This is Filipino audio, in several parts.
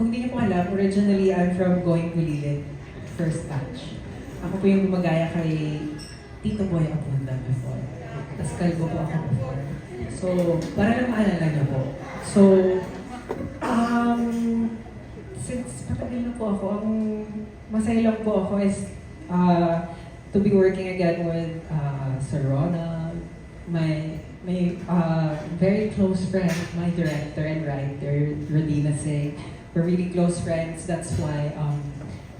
kung hindi niyo po alam, originally I'm from Going Kulilid, first batch. Ako po yung gumagaya kay Tito Boy Abunda before. Tapos kalbo po ako before. So, para lang maalala niyo po. So, um, since patagal na po ako, ang masaya lang po ako is uh, to be working again with uh, Sir Ronald, my my uh, very close friend, my director and writer, Rodina Singh. We're really close friends. That's why um,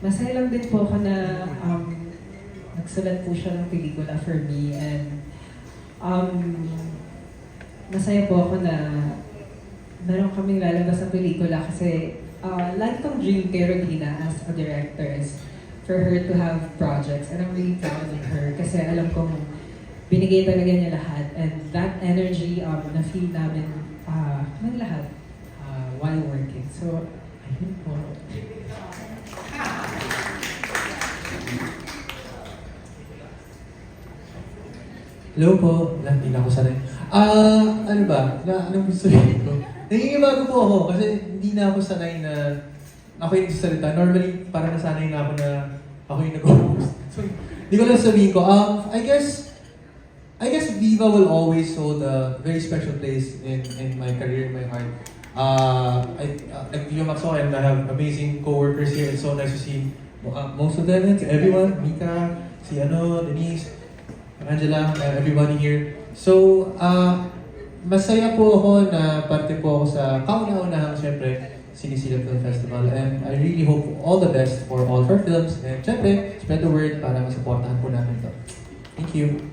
masaya lang din po ako na um, nagsulat po siya ng pelikula for me and um, masaya po ako na meron kaming lalabas ng pelikula kasi uh, lagi kong dream kay Rodina as a director is for her to have projects and I'm really proud of her kasi alam kong binigay talaga niya lahat and that energy um, na-feel namin uh, ng lahat uh, while working. So. Hello po. Wala, hindi na ako sanay. Ah, ano ba? Na, anong gusto niyo ko? Nangingibago po ako kasi hindi na ako sanay na ako yung nagsasalita. Normally, parang nasanay na ako na ako yung nag-host. So, hindi ko lang sabihin ko. Um, I guess, I guess Viva will always hold a very special place in, in my career, in my heart. Uh, I, uh, Maxo, and I have amazing co-workers here. It's so nice to see uh, most of them, everyone, Mika, si ano, Denise, Angela, uh, everybody here. So, uh, masaya po ako na parte po ako sa kauna-unahang, syempre, Sinisila Film Festival. And I really hope all the best for all of films. And syempre, spread the word para masuportahan po namin to. Thank you.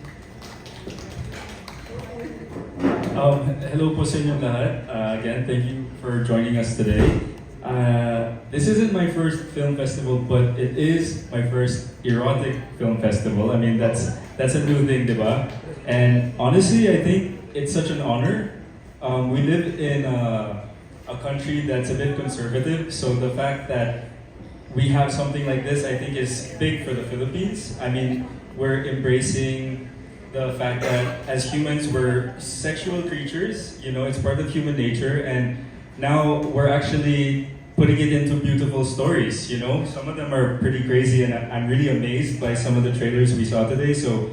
Um, hello po sa inyong lahat. Uh, again, thank you for joining us today. Uh, this isn't my first film festival, but it is my first erotic film festival. I mean, that's that's a new thing, diba? And honestly, I think it's such an honor. Um, we live in a, a country that's a bit conservative, so the fact that we have something like this, I think, is big for the Philippines. I mean, we're embracing the fact that as humans we're sexual creatures you know it's part of human nature and now we're actually putting it into beautiful stories you know? Some of them are pretty crazy and i'm really amazed by some of the trailers we saw today so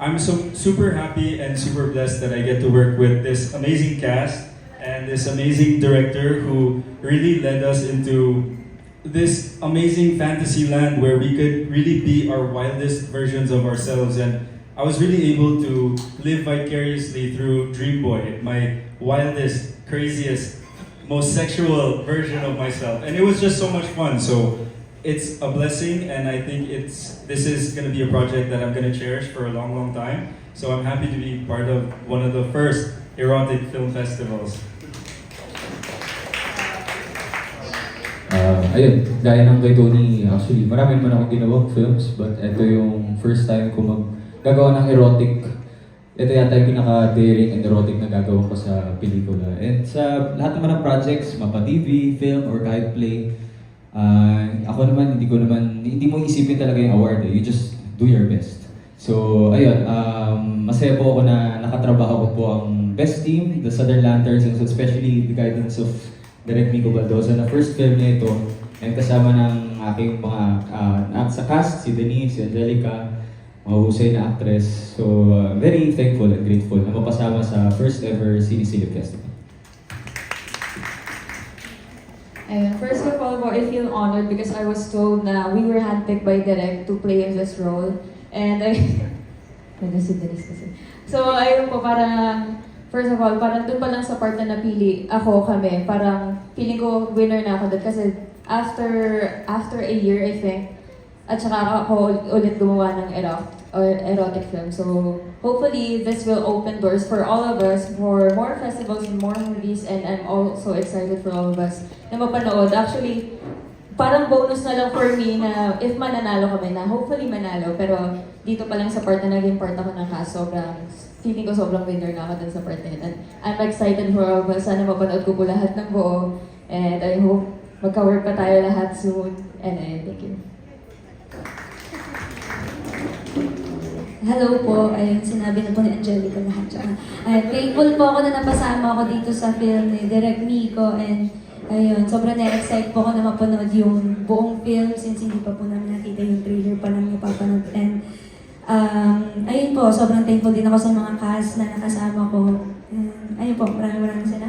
i'm so super happy and super blessed that i get to work with this amazing cast and this amazing director who really led us into this amazing fantasy land where we could really be our wildest versions of ourselves and I was really able to live vicariously through Dream Boy, my wildest, craziest, most sexual version of myself. And it was just so much fun. So it's a blessing and I think it's this is gonna be a project that I'm gonna cherish for a long, long time. So I'm happy to be part of one of the first erotic film festivals. Ah, ayun, ng kay Tony, actually, marami naman akong ginawang films, but ito yung first time ko mag gagawa ng erotic. Ito yata yung pinaka-daring and erotic na gagawin ko sa pelikula. And sa lahat naman ng projects, mapa TV, film, or kahit play, ah, ako naman, hindi ko naman, hindi mo isipin talaga yung award eh. You just do your best. So, ayun, um, masaya po ako na nakatrabaho ko po ang best team, the Southern Lanterns, and especially the guidance of Direk Mico Baldoza na first film niya ito and kasama ng aking mga uh, sa cast, si Denise, si Angelica, mahusay na actress. So, uh, very thankful and grateful na mapasama sa first ever Sinisilip Festival. Ayun, first of all I feel honored because I was told na we were handpicked by Direk to play in this role. And I... Ano si Denise kasi. So, ayun po, parang... First of all, parang doon pa lang sa part na napili ako kami, parang feeling ko winner na ako doon kasi after after a year, I think, at saka ako ulit gumawa ng erotic, erotic film. So, hopefully, this will open doors for all of us for more festivals and more movies and I'm also excited for all of us na mapanood. Actually, parang bonus na lang for me na if mananalo kami na hopefully manalo pero dito pa lang sa part na naging part ako ng cast sobrang feeling ko sobrang winner na ako dun sa part na yun. I'm excited for all of us. Sana mapanood ko po lahat ng buo and I hope magka-work pa tayo lahat soon. And uh, thank you. Hello po, ayun, sinabi na po ni Angelica lahat. Ayun, grateful po ako na napasama ako dito sa film ni Direk Miko and Ayun, sobrang na-excite po ako na mapanood yung buong film since hindi pa po namin nakita yung trailer pa lang napapanood. And um, ayun po, sobrang thankful din ako sa mga cast na nakasama ko. And ayun po, maraming maraming salamat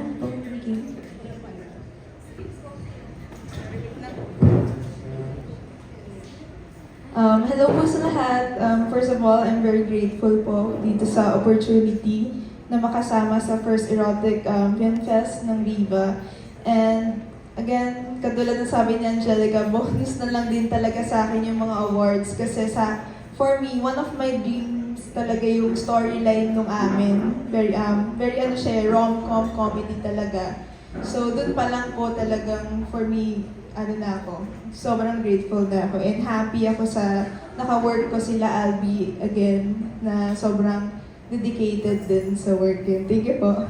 Um, hello po sa lahat. Um, first of all, I'm very grateful po dito sa opportunity na makasama sa first erotic um, film fest ng Viva. And again, katulad ng sabi ni Angelica, bonus na lang din talaga sa akin yung mga awards kasi sa for me, one of my dreams talaga yung storyline nung amin. Very um very ano siya, rom-com comedy talaga. So doon pa lang po talagang for me ano na ako, sobrang grateful na ako and happy ako sa naka-work ko sila Albi again na sobrang dedicated din sa work yun. Thank you po.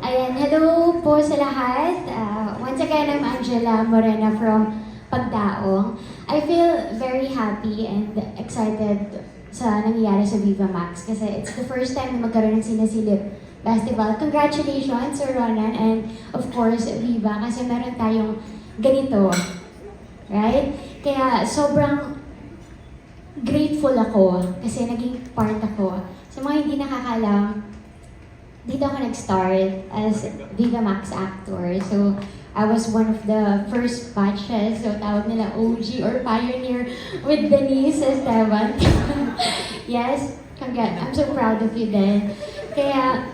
Ayan, hello po sa lahat. Uh, once again, I'm Angela Morena from Pagdaong. I feel very happy and excited sa nangyayari sa Viva Max kasi it's the first time na magkaroon ng sinasilip festival. Congratulations, Sir Ronan, and of course, Viva, kasi meron tayong ganito. Right? Kaya sobrang grateful ako kasi naging part ako. Sa mga hindi nakakalam, dito ako nag-start as Viva Max actor. So, I was one of the first batches. So, tawag nila OG or pioneer with Denise Esteban. yes, congrats. I'm so proud of you then. Kaya,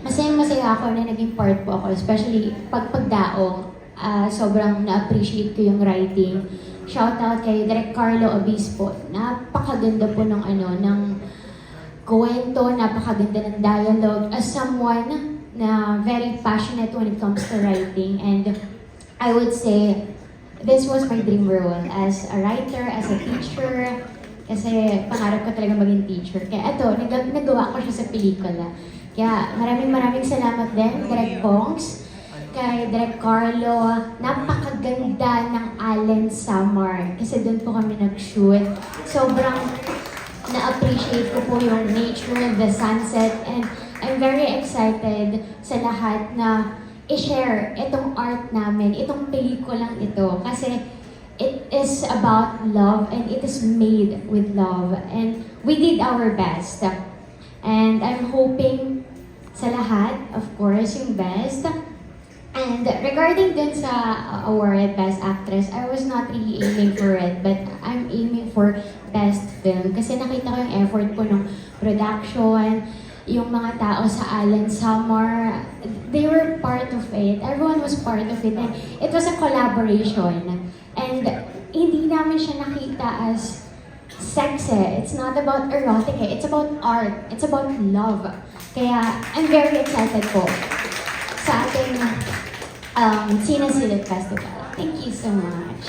masayang-masaya ako na naging part po ako, especially pag pagdaong. Ah, sobrang na-appreciate ko yung writing. Shout out kay Direk Carlo Obispo. Napakaganda po ng ano, ng kwento, napakaganda ng dialogue. As someone na very passionate when it comes to writing and I would say this was my dream role as a writer, as a teacher, kasi pangarap ko talaga maging teacher. Kaya ito, nag- nagawa ko siya sa pelikula. Kaya maraming maraming salamat din, Direk Pongs, kay Direk Carlo. Napakaganda ng Allen Summer. Kasi doon po kami nag-shoot. Sobrang na-appreciate ko po yung nature, the sunset, and I'm very excited sa lahat na i-share itong art namin, itong pelikulang ito. Kasi it is about love and it is made with love. And we did our best. And I'm hoping sa lahat, of course, yung best. And regarding dun sa uh, award Best Actress, I was not really aiming for it, but I'm aiming for Best Film. Kasi nakita ko yung effort po ng production, yung mga tao sa Allen Summer, they were part of it. Everyone was part of it. And it was a collaboration. And hindi namin siya nakita as sex eh. It's not about erotic. It's about art. It's about love. Kaya I'm very excited po sa ating um, Sinasilip Festival. Thank you so much.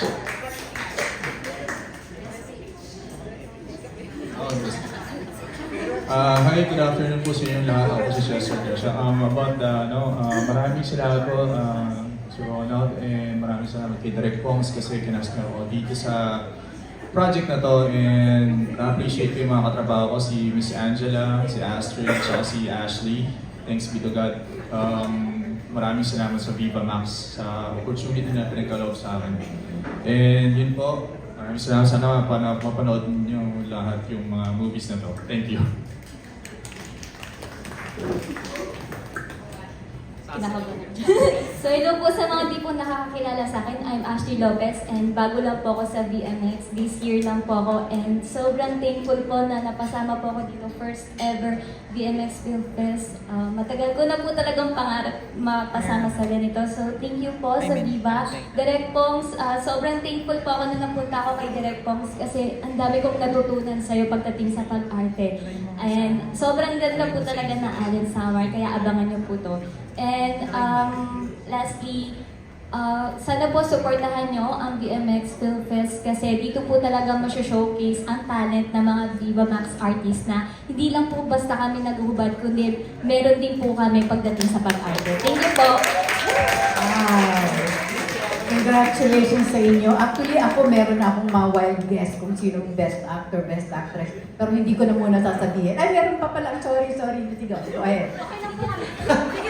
Uh, hi, good afternoon po sa inyong lahat. Ako si Cesar Garcia. Um, about the, no, uh, maraming salamat po uh, si Ronald and maraming salamat kay Direk Pongs kasi kinast na dito sa project na to and na-appreciate ko yung mga katrabaho ko, si Miss Angela, si Astrid, at si Ashley. Thanks be to God. Um, maraming salamat sa Viva Max sa opportunity na pinagkaloob sa akin. And yun po, maraming salamat. Sana mapanood, mapanood niyo lahat yung mga movies na to. Thank you. so, hello po sa mga di po nakakakilala sa akin. I'm Ashley Lopez and bago lang po ako sa VMX. This year lang po ako and sobrang thankful po na napasama po ako dito first ever VMX Film Fest. Ah, matagal ko na po talagang pangarap mapasama sa ganito. So, thank you po sa Viva. Direct Pongs, ah, sobrang thankful po ako na napunta ako kay Direct Pongs kasi ang dami kong natutunan sa'yo pagdating sa pag-arte. And sobrang ganda po talaga na Allen Summer, kaya abangan niyo po to. And um, lastly, uh, sana po supportahan nyo ang BMX Film Fest kasi dito po talaga masyo-showcase ang talent ng mga Viva Max artists na hindi lang po basta kami naghubad, kundi meron din po kami pagdating sa pag-arte. Thank you po! Wow! Congratulations sa inyo. Actually, ako meron na akong mga wild guess kung sino yung best actor, best actress. Pero hindi ko na muna sasabihin. Ay, meron pa pala. Sorry, sorry. Sige, go ahead. Okay lang po.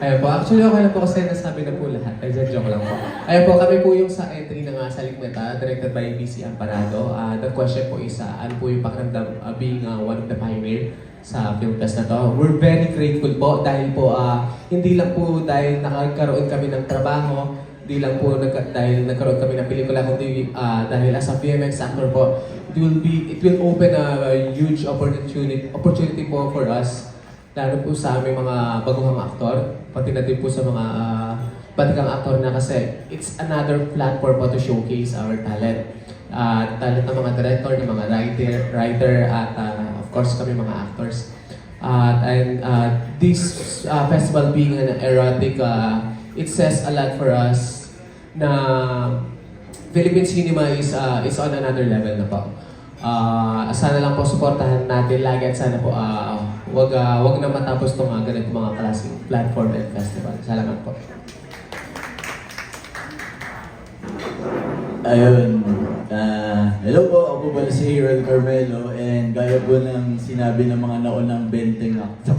Ayun po, actually okay lang po kasi nasabi na po lahat. Ay, joke lang po. Ayun po, kami po yung sa entry ng uh, Salikmeta, directed by BC Amparado. Uh, the question po is, uh, ano po yung pakiramdam uh, being uh, one of the pioneer sa film fest na to. We're very grateful po dahil po uh, hindi lang po dahil nakakaroon kami ng trabaho, hindi lang po nag dahil nagkaroon kami ng pelikula, kundi uh, dahil as a VMX actor po, it will be it will open a, huge opportunity opportunity po for us lalo po sa aming mga baguhang aktor, din po sa mga uh, batikang aktor na kasi it's another platform po to showcase our talent. Uh, talent ng mga director, ng mga writer, writer at uh, of course kami mga actors. Uh, and uh, this uh, festival being an erotic, uh, it says a lot for us na Philippine cinema is uh, is on another level na po. Ah, sana lang po suportahan natin lagi at sana po ah, wag ah, wag na matapos tong uh, ganito mga klaseng platform and festival. Salamat po. Ayun. Ah, hello po, ako po si Harold Carmelo and gaya po ng sinabi ng mga naunang benteng actor.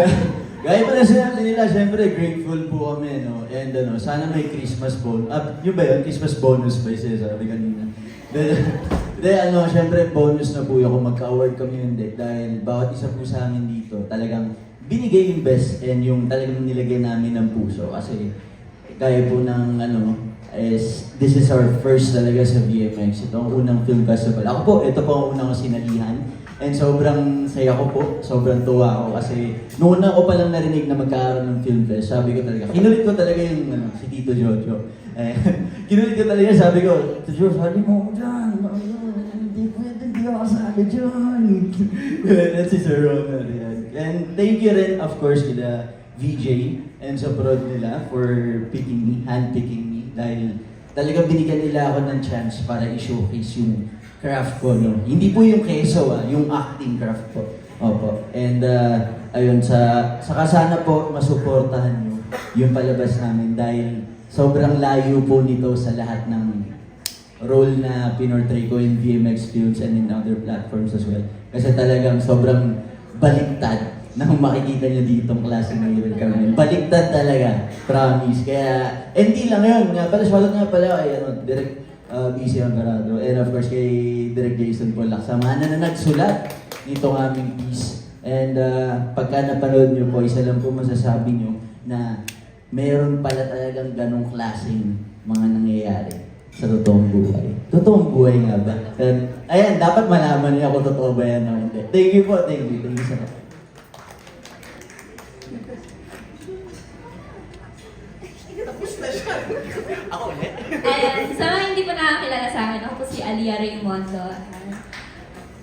gaya po ng sinabi nila, syempre grateful po kami, no? And ano, sana may Christmas bonus. Ah, yun ba yun? Christmas bonus ba yung sinasabi kanina? Hindi, ano, syempre bonus na po yung kung magka-award kami hindi dahil bawat isa po sa amin dito talagang binigay yung best and yung talagang nilagay namin ng puso kasi gaya po ng ano, is this is our first talaga sa VMX. Ito ang unang film festival. Ako po, ito po ang unang sinalihan. And sobrang saya ko po, sobrang tuwa ako kasi noon na ko palang narinig na magkakaroon ng film fest, sabi ko talaga, kinulit ko talaga yung ano, si Tito Jojo. Eh, kinulit ko talaga, sabi ko, Tito Jojo, sali mo ako Hindi pwede, hindi ako kasali dyan. That's si Sir Ronald. Yan. And thank you rin, of course, kila VJ and sa prod nila for picking me, hand-picking me dahil talagang binigyan nila ako ng chance para i-showcase yung craft ko, no? Hindi po yung keso, ah, yung acting craft ko. Opo. And uh, ayun, sa, saka sana po masuportahan nyo yung palabas namin dahil sobrang layo po nito sa lahat ng role na pinortray ko in VMX Films and in other platforms as well. Kasi talagang sobrang baliktad na makikita niyo ditong klase ng Hero Carmen. Baliktad talaga, promise. Kaya, hindi lang yun. Nga pala, shoutout nga pala kay ano, Direk uh, BC Amparado. And of course, kay Direk Jason Polak. Sama na na nagsulat nitong aming piece. And uh, pagka napanood niyo po, isa lang po masasabi niyo na meron pala talagang ganong klaseng mga nangyayari sa totoong buhay. Totoong buhay nga ba? Ayan, dapat malaman niyo kung totoo ba yan o hindi. Thank you po, thank you, thank you so much. Ayan, sa mga hindi po nakakilala sa akin, ako po si Alia Raymondo.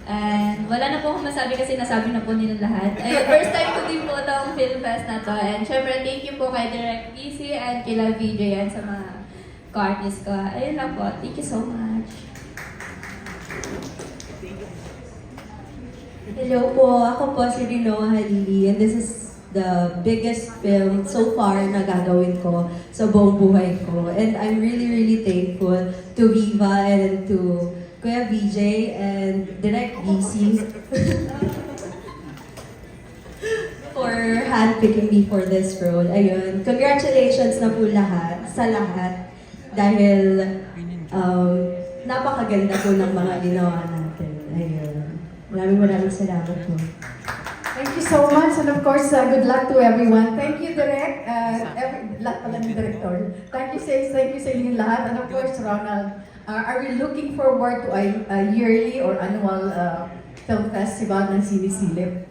And wala na po akong masabi kasi nasabi na po nila lahat. Ay, first time ko din po itong film fest na to. And syempre, thank you po kay Direct PC and kila VJ and sa mga co-artists ko. Ayun lang po. Thank you so much. Hello po, ako po si Rinoa Halili and this is the biggest film so far na gagawin ko sa buong buhay ko. And I'm really, really thankful to Viva and to Kuya VJ and Direct DC for handpicking me for this role. Ayun, congratulations na po lahat, sa lahat, dahil um, napakaganda po ng mga ginawa natin. Ayun. Maraming maraming salamat po. Thank you so much and of course, uh, good luck to everyone. Thank you, Direk. Uh, every, lahat pala ng director. Thank you, say, thank you sa inyong lahat. And of course, Ronald, uh, are we looking forward to a, a yearly or annual uh, film festival ng Sinisilip?